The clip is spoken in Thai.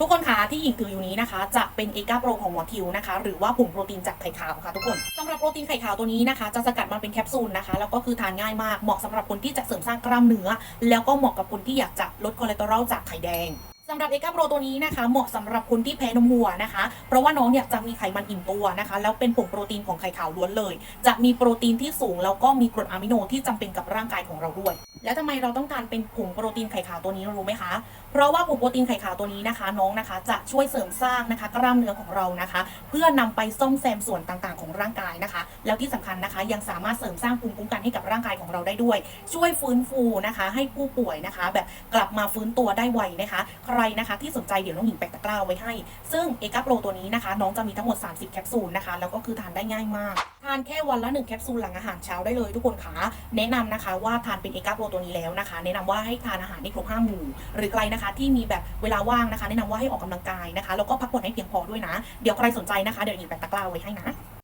ทุกคนคะที่หญิงถืออยู่นี้นะคะ จะเป็นเอกาโปรของหมอทิวนะคะ หรือว่าผงโปรตีนจากไข่ขาวค่ะทุกคนสำหรับโปรตีนไข่ขาวตัวนี้นะคะ จะสกัดมาเป็นแคปซูลนะคะ แล้วก็คือทานง่ายมากเหมาะสำหรับคนที่จะเสริมสร้างกล้ามเนื้อ แล้วก็เหมาะกับคนที่อยากจะลดคอเลสเตอรอลจากไข่แดง สำหรับเอกาโปรตัวนี้นะคะ เหมาะสำหรับคนที่แพ้นมวัวนะคะ เพราะว่าน้องเนี่ยจะมีไขมันอิ่มตัวนะคะ แล้วเป็นผงโปรตีนของไข่ขาวล้วนเลย จะมีโปรตีนที่สูง แล้วก็มีกรดอะมิโนที่จำเป็นกับร่างกายของเราด้วย แล้วทำไมเราต้องการเป็นผงโปรตีนไข่ขาวตัวนี้รู้ไหมคะ เพราะว่าผงโปรตีนไข่ขาวตัวนี้นะคะ น้องนะคะ จะช่วยเสริมสร้างนะคะกล้ามเนื้อของเรานะคะ เพื่อนำไปซ่อมแซมส่วนต่างๆของร่างกายนะคะ แล้วที่สำคัญนะคะ ยังสามารถเสริมสร้างภูมิคุ้มกันให้กับร่างกายของเราได้ด้วย ช่วยฟื้นฟูนะคะ ให้ผู้ป่วยนะคะ แบบกลับมาฟื้นตัวได้ไวนะคะรนะคะ ที่สนใจเดี๋ยวน้องหญิงแปะตะกร้าไว้ให้ ซึ่งเอกาโรตัวนี้นะคะ น้องจะมีทั้งหมด 30 แคปซูลนะคะ แล้วก็คือทานได้ง่ายมาก ทานแค่วันละ 1 แคปซูลหลังอาหารเช้าได้เลยทุกคนคะแนะนำนะคะว่าทานเป็นเอกาโรตัวนี้แล้วนะคะ แนะนำว่าให้ทานอาหารให้ครบห้าหมู่ หรือใครนะคะที่มีแบบเวลาว่างนะคะ แนะนำว่าให้ออกกำลังกายนะคะ แล้วก็พักผ่อนให้เพียงพอด้วยนะ เดี๋ยวใครสนใจนะคะ เดี๋ยวหญิงแปะตะกร้าไว้ให้นะ